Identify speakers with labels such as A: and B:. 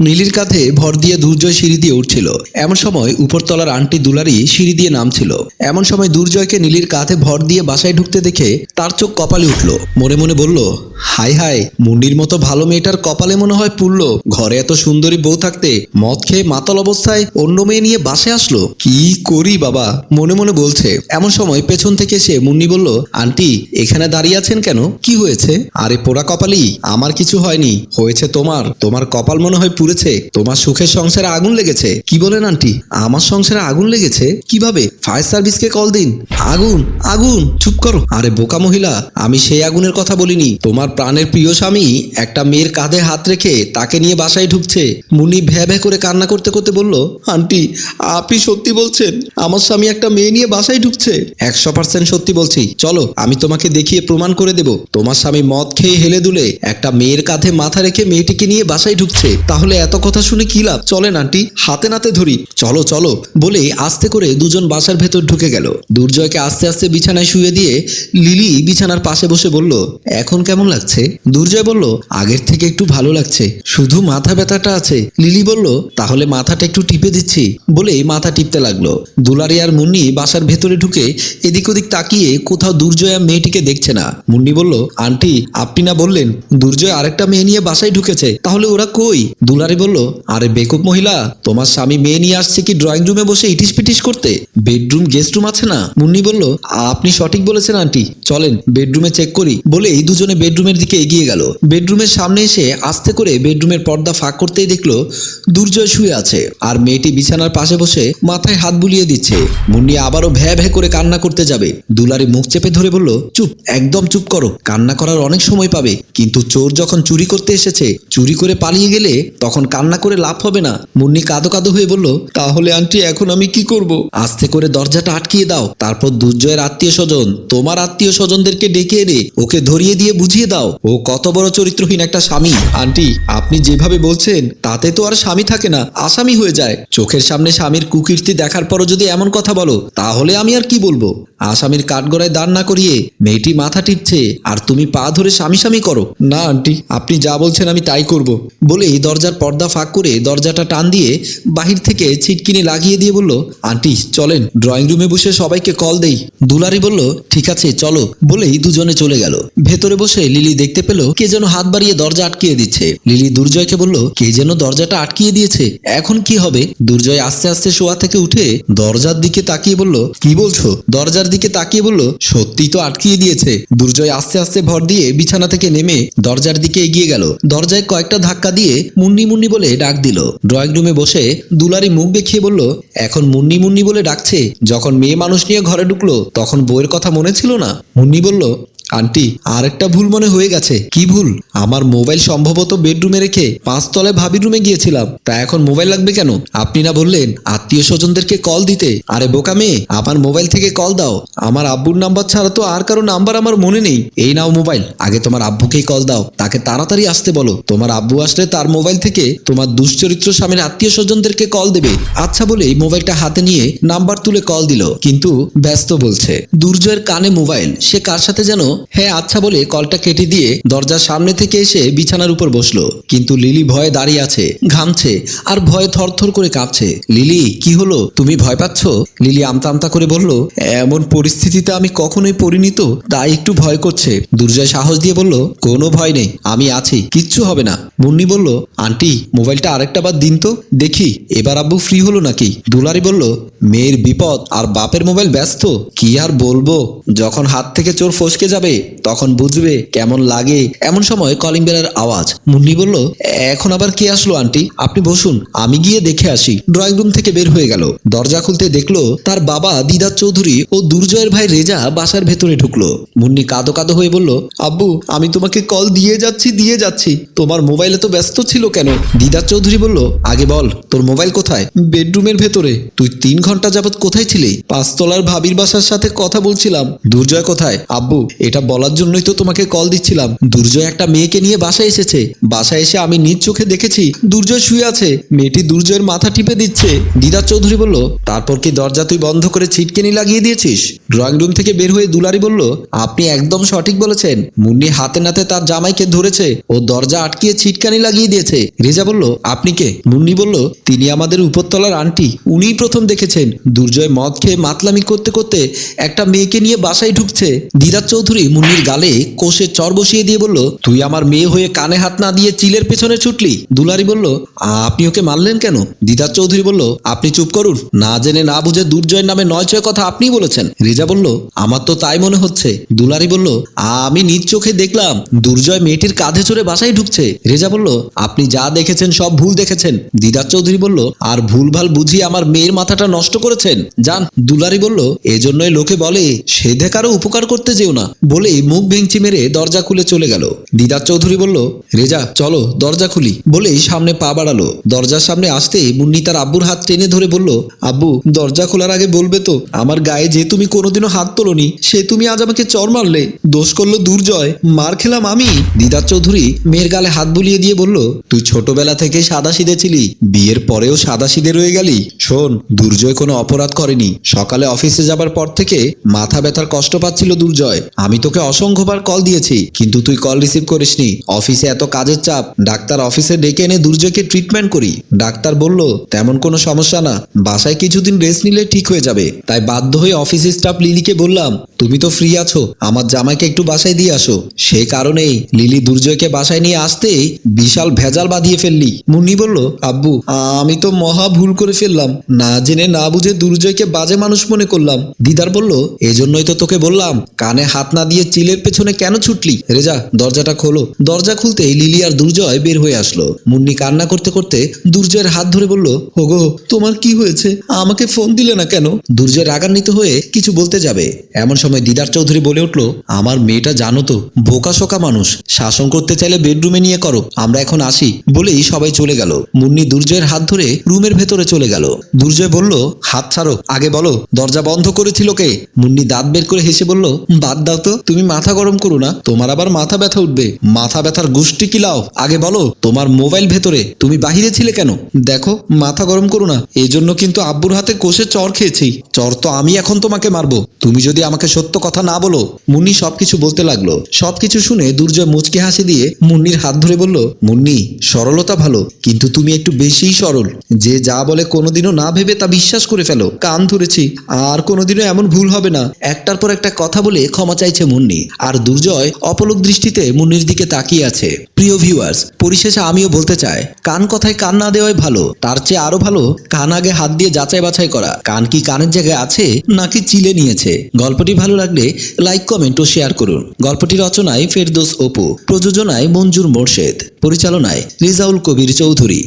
A: নীলির কাঁধে ভর দিয়ে দুর্জয় সিঁড়ি দিয়ে উঠছিল। এমন সময় উপরতলার আন্টি দুলারি সিঁড়ি দিয়ে নামছিল। এমন সময় দুর্জয়কে নীলির কাঁধে ভর দিয়ে বাসায় ঢুকতে দেখে তার চোখ কপালে উঠল। মনে মনে বলল হাই হাই মুন্ডির মতো ভালো মেয়েটার কপালে মনে হয় পুরল ঘরে এত সুন্দরী বউ থাকতে মদ খেয়ে মাতাল অবস্থায় অন্য মেয়ে নিয়ে বাসে আসলো? কি করি বাবা? মনে মনে বলছে। এমন সময় পেছন থেকে এসে মুন্নি বলল, আন্টি, এখানে দাঁড়িয়ে আছেন কেন? কি হয়েছে? আরে পোড়া কপালই আমার কিছু হয়নি। হয়েছে তোমার। তোমার কপাল মনে হয় পুড়েছে? তোমার সুখের সংসারে আগুন লেগেছে। কি বলেন আন্টি? আমার সংসারে আগুন লেগেছে? কীভাবে? ফায়ার সার্ভিসকে কল দিন। আগুন আগুন, চুপ করো। আরে বোকা মহিলা, আমি সেই আগুনের কথা বলিনি। তোমার প্রাণের প্রিয় স্বামী একটা মেয়ের কাঁধে হাত রেখে তাকে নিয়ে বাসায় ঢুকছে। মুন্নি ভ্যা ভ্যা করে কান্না করতে করতে বলল, আন্টি, আপনি সত্যি বলছেন? আমার স্বামী একটা মেয়ে নিয়ে বাসায় ঢুকছে? একশো পার্সেন্ট সত্যি বলছি। চলো, আমি তোমাকে দেখিয়ে প্রমাণ করে দেব। তোমার স্বামী মদ খেয়ে হেলে দুলে একটা মেয়ের কাঁধে মাথা রেখে মেয়েটিকে নিয়ে বাসায় ঢুকছে। তাহলে এত কথা শুনে কি লাভ? চলেন আন্টি, হাতে নাতে ধরি। চলো চলো, বলে আস্তে করে দুজন বাসার ভেতর ঢুকে গেল। দুর্জয়কে আস্তে আস্তে বিছানায় শুয়ে দিয়ে লিলি বিছানার পাশে বসে বলল, এখন কেমন লাগছে? দুর্জয় বলল, আগের থেকে একটু ভালো লাগছে। শুধু মাথা ব্যথাটা আছে। লিলি বলল, তাহলে মাথাটা একটু টিপে দিচ্ছি। বলেই মাথা টিপতে লাগল। দুলারি আর মুন্নি বাসার ভেতরে ঢুকে এদিক ওদিক তাকিয়ে কোথাও দুর্জয় মেয়েটিকে দেখছে না। মুন্নি বলল, আন্টি, আপনি না বললেন, দুর্জয় আরেকটা মেয়ে নিয়ে বাসায় ঢুকেছে। তাহলে ওরা কই? দুলারি বলল, আরে বেকুব মহিলা, তোমার স্বামী মেয়ে নিয়ে আসছে কি ড্রয়িং রুমে বসে ইটিস পিটিস করতে? বেডরুম গেস্ট রুম আছে না? মুন্নি বলল, আপনি সঠিক বলেছেন, আন্টি। চলেন, বেডরুমে চেক করি। বলেই দুজনে বেডরুমের দিকে এগিয়ে গেল। বেডরুমের সামনে এসে আস্তে করে বেডরুমের পর্দা ফাঁক করতেই দেখল, দুর্জয় শুয়ে আছে আর মেয়েটি বিছানার পাশে বসে মাথায় হাত বুলিয়ে দিচ্ছে। মুন্নি আবারও ভ্যা ভ্যা করে কান্না করতে যাবে। দুলারি মুখ চেপে ধরে বলল, চুপ, একদম চুপ করো। কান্না করার অনেক সময় পাবে। কিন্তু চোর যখন চুরি করতে এসেছে, চুরি করে পালিয়ে গেলে তখন কান্না করে লাভ হবে না, মুন্নি কাঁদো কাঁদো হয়ে বলল, তাহলে আন্টি, এখন আমি কি করব? আস্তে করে দরজাটা আটকিয়ে দাও, তারপর দুর্জয়ের আত্মীয় স্বজন, তোমার আত্মীয় স্বজনদেরকে ডেকে এনে ওকে ধরিয়ে দিয়ে বুঝিয়ে দাও। ও কত বড় চরিত্রহীন একটা স্বামী। আন্টি, আপনি যেভাবে বলছেন, তাতে তো আর স্বামী থাকে না, আসামি হয়ে যায়। চোখের সামনে স্বামীর কুকীর্তি দেখার পরও যদি এমন কথা বলো, তাহলে আমি আর কি বলব? আসামির কাঠগড়ায় দাঁড় না করিয়ে মেয়েটি মাথা টিপছে, আর তুমি পা ধরে স্বামী স্বামী করো। না, আন্টি, আপনি যা বলছেন আমি তাই করব। বলেই দরজার পর্দা ফাঁক করে দরজাটা টান দিয়ে বাহির থেকে ছিটকিনি লাগিয়ে দিয়ে বলল, আন্টি, চলেন। ড্রয়িং রুমে বসে সবাইকে কল দেই। দুলারি বলল, ঠিক আছে, চলো। বলেই দুজনে চলে গেল। ভেতরে বসে লিলি দেখতে পেল কে যেন হাত বাড়িয়ে দরজা আটকিয়ে দিচ্ছে। লিলি দুর্জয়কে বলল, কে যেন দরজাটা আটকিয়ে দিয়েছে? এখন কি হবে? দুর্জয় আস্তে আস্তে শোয়া থেকে উঠে দরজার দিকে তাকিয়ে বলল, কি বলছো? দরজার দিকে তাকিয়ে বলল সত্যি তো আটকিয়ে দিয়েছে। দুর্জয় আস্তে আস্তে ভর দিয়ে বিছানা থেকে নেমে দরজার দিকে এগিয়ে গেল। দরজায় কয়েকটা ধাক্কা দিয়ে মুন্নি মুন্নি বলে ডাক দিল। ড্রয়িং রুমে বসে দুলারি মুখ দেখিয়ে বলল, এখন মুন্নি মুন্নি বলে ডাকছে। যখন মেয়ে মানুষ নিয়ে ঘরে ঢুকলো, তখন বইয়ের কথা মনে ছিল না? মুন্নি বলল আন্টি আর একটা ভুল মনে হয়ে গেছে। কি ভুল? আমার মোবাইল সম্ভবত বেডরুমে রেখে পাঁচতলায় ভাবির রুমে গিয়েছিলাম। তা এখন মোবাইল লাগবে কেন? আপনি না বললেন আত্মীয় স্বজনদেরকে কল দিতে। আরে বোকা মেয়ে, আমার মোবাইল থেকে কল দাও। আমার আব্বুর নাম্বার ছাড়া তো আর কারও নাম্বার আমার মনে নেই। এই নাও মোবাইল, আগে তোমার আব্বুকেই কল দাও। তাকে তাড়াতাড়ি আসতে বলো। তোমার আব্বু আসলে তার মোবাইল থেকে তোমার দুশ্চরিত্র স্বামীর আত্মীয় স্বজনদেরকে কল দেবে। আচ্ছা বলেই মোবাইলটা হাতে নিয়ে নাম্বার তুলে কল দিল। কিন্তু ব্যস্ত বলছে, দুর্জয়ের কানে মোবাইল, সে কার সাথে যেন হ্যাঁ আচ্ছা বলে কলটা কেটে দিয়ে দরজার সামনে থেকে এসে বিছানার উপর বসল। কিন্তু লিলি ভয়ে দাঁড়িয়ে আছে, ঘামছে আর ভয়ে থরথর করে কাঁপছে। লিলি, কি হলো? তুমি ভয় পাচ্ছ? লিলি আমতা আমতা করে বলল, এমন পরিস্থিতিতে আমি কখনোই পড়িনি তো, তাই একটু ভয় করছে। দুর্জয় সাহস দিয়ে বলল, কোনো ভয় নেই, আমি আছি, কিচ্ছু হবে না। মুন্নি বলল, আন্টি, মোবাইলটা আরেকটা বার দিন তো, দেখি, এবার আব্বু ফ্রি হলো নাকি? দুলারি বলল, মেয়ের বিপদ আর বাপের মোবাইল ব্যস্ত, কি আর বলব? যখন হাত থেকে চোর ফসকে যাবে তখন বুঝবে কেমন লাগে। এমন সময় কলিং বেলের আওয়াজ। মুন্নি বলল, এখন আবার কে আসলো, আন্টি? আপনি বসুন, আমি গিয়ে দেখে আসি। ড্রয়িং রুম থেকে বের হয়ে গেল। দরজা খুলতে দেখল, তার বাবা দিদার চৌধুরী ও দুর্জয়ের ভাই রেজা বাসার ভেতরে ঢুকলো। মুন্নি কাঁদো কাঁদো হয়ে বলল, আব্বু, আমি তোমাকে কল দিয়ে যাচ্ছি দিয়ে যাচ্ছি। তোমার মোবাইলে তো ব্যস্ত ছিল কেন? দিদার চৌধুরী বলল, আগে বল, তোর মোবাইল কোথায়? বেডরুমের ভেতরে। তুই তিন ঘণ্টা যাবত কোথায় ছিলি? পাঁচতলার ভাবির বাসার সাথে কথা বলছিলাম। দুর্জয় কোথায়? আব্বু, এটা বলার জন্যই তো তোমাকে কল দিচ্ছিলাম। দুর্জয় একটা মেয়েকে নিয়ে বাসায় এসেছে। বাসায় এসে আমি নিজ চোখে দেখেছি, দুর্জয় শুয়ে আছে। মেয়েটি দুর্জয়ের মাথা টিপে দিচ্ছে। দিদা চৌধুরী বলল, তারপর কি দরজা তুই বন্ধ করে ছিটকেনি লাগিয়ে দিয়েছিস? ড্রয়িং রুম থেকে বের হয়ে দুলারি বলল, আপনি একদম সঠিক বলেছেন। মুন্নি হাতে নাতে তার জামাইকে ধরেছে। ও দরজা আটকিয়ে ছিটকানি লাগিয়ে দিয়েছে। রেজা বলল, আপনি কে? মুন্নি বলল, তিনি আমাদের উপরতলার আন্টি। উনিই প্রথম দেখেছেন। দুর্জয় মদ খেয়ে মাতলামি করতে করতে একটা মেয়েকে নিয়ে বাসায় ঢুকছে। দিদার চৌধুরী মুন্নির গালে কোষে চর বসিয়ে দিয়ে বলল, তুই আমার মেয়ে হয়ে কানে হাত না দিয়ে চিলের পেছনে ছুটলি। দুলারি বলল আপনি ওকে মারলেন কেন? দিদার চৌধুরী বলল, আপনি চুপ করুন। না জেনে না বুঝে দুর্জয়ের নামে নয় ছয় কথা আপনিই বলেছেন। রেজা বলল, আমার তো তাই মনে হচ্ছে। দুলারি বলল আমি নিজ চোখে দেখলাম, দুর্জয় মেয়েটির কাঁধে চড়ে বাসায় ঢুকছে। রেজা বলল, আপনি যা দেখেছেন সব ভুল দেখেছেন। দিদার চৌধুরী বলল, আর ভুলভাল বুঝিয়ে আমার মেয়ের মাথাটা নষ্ট করেছেন? যান, দুলারি বলল, এজন্যই লোকে বলে, সে কারও উপকার করতে যেও না। বলেই মুখ ভেঙচি মেরে দরজা খুলে চলে গেল। দিদার চৌধুরী বলল, রেজা, চলো দরজা খুলি। বলেই সামনে পা বাড়ালো। দরজার সামনে আসতেই মুন্নি তার আব্বুর হাত টেনে ধরে বলল, আব্বু, দরজা খোলার আগে বলবে তো, আমার গায়ে যে তুমি কোনোদিনও হাত তোলনি। সে তুমি আজ আমাকে চর মারলে। দোষ করল দুর্জয়। মার খেলাম আমি। দিদার চৌধুরী মেয়ের গালে হাত বুলিয়ে দিয়ে বলল, তুই ছোটবেলা থেকে সাদা সিধে ছিলি। বিয়ের পরেও সাদা সিধে রয়ে গেলি। শোন, দুর্জয় কোনো অপরাধ করেনি। সকালে অফিসে যাবার পর থেকে মাথা ব্যথার কষ্ট পাচ্ছিল দুর্জয়। আমি তোকে অসংখ্যবার কল দিয়েছি, কিন্তু তুই কল রিসিভ করিসনি। অফিসে এত কাজের চাপ, ডাক্তার অফিসে ডেকে এনে দুর্জয়কে ট্রিটমেন্ট করি। ডাক্তার বলল, তেমন কোনো সমস্যা না। বাসায় কিছুদিন রেস্ট নিলে ঠিক হয়ে যাবে। তাই বাধ্য হয়ে অফিসের স্টাফ লিলিকে বললাম, তুমি তো ফ্রি আছো, আমার জামাইকে একটু বাসায় দিয়ে আসো। সেই কারণেই লিলি দুর্জয়কে বাসায় নিয়ে আসতেই বিশাল ভেজাল বাঁধিয়ে ফেললি। মুন্নি বলল, আব্বু, আমি তো মহা ভুল করে ফেললাম। না জেনে না বুঝে দুর্জয়কে বাজে মানুষ মনে করলাম। দিদার বলল, এজন্যই তো তোকে বললাম, কানে হাত না দিয়ে চিলের পেছনে কেন ছুটলি? রেজা, দরজাটা খোলো। দরজা খুলতেই লিলি আর দুর্জয় বের হয়ে আসলো। মুন্নি কান্না করতে করতে দুর্জয়ের হাত ধরে বলল, ওগো, তোমার কি হয়েছে? আমাকে ফোন দিলে না কেন? দুর্জয় রাগান্বিত হয়ে কিছু বলতে যাবে। এমন সময় দিদার চৌধুরী বলে উঠল, আমার মেয়েটা জানো তো বোকাশোকা মানুষ। শাসন করতে চাইলে বেডরুমে নিয়ে করো। আমরা এখন আসি। বলেই সবাই চলে গেল। মুন্নি দুর্জয়ের হাত ধরে রুমের ভেতরে চলে গেল। দুর্জয় বলল, হাত ছাড়ো। আগে বলো, দরজা বন্ধ করেছিল কে? মুন্নি দাঁত বের করে হেসে বলল, বাদ দাও তো, তুমি মাথা গরম করো না। তোমার আবার মাথা ব্যথা উঠবে। মাথা ব্যথার গুষ্টি কিলাও আগে বলো, তোমার মোবাইল ভেতরে। তুমি বাহিরে ছিলে কেন? দেখো, মাথা গরম করো না। এই জন্য কিন্তু আব্বুর হাতে কোষে চর খেয়েছি। চর তো আমি এখন তোমাকে মারবো। তুমি যদি আমাকে সত্য কথা না বলো। মুন্নি সবকিছু বলতে লাগল। সবকিছু শুনে দুর্জয় মুচকে হাসি দিয়ে মুন্নির হাত ধরে বলল, মুন্নি, সরলতা ভালো, কিন্তু তুমি একটু বেশিই সরল। যে যা বলে কোনোদিনও না ভেবে তা বিশ্বাস করে ফেলো। কান ধরেছি, আর কোনোদিনও এমন ভুল হবে না। একটার পর একটা কথা বলে ক্ষমা চাইছে মুন্নি, আর দুর্জয় অপলক দৃষ্টিতে মুন্নির দিকে তাকিয়ে আছে। প্রিয় ভিউয়ার্স পরিশেষে আমিও বলতে চাই, কান কথায় কান না দেওয়াই ভালো, তার চেয়ে আরও ভালো, কান আগে হাত দিয়ে যাচাই বাছাই করা। কান কি কানের জায়গায় আছে, নাকি চিলে নিয়েছে? গল্পটি ভালো লাগলে লাইক কমেন্ট ও শেয়ার করুন। গল্পটি রচনায় ফেরদোস অপু, প্রযোজনায় মঞ্জুর মোর্শেদ, পরিচালনায় রিজাউল কবির চৌধুরী।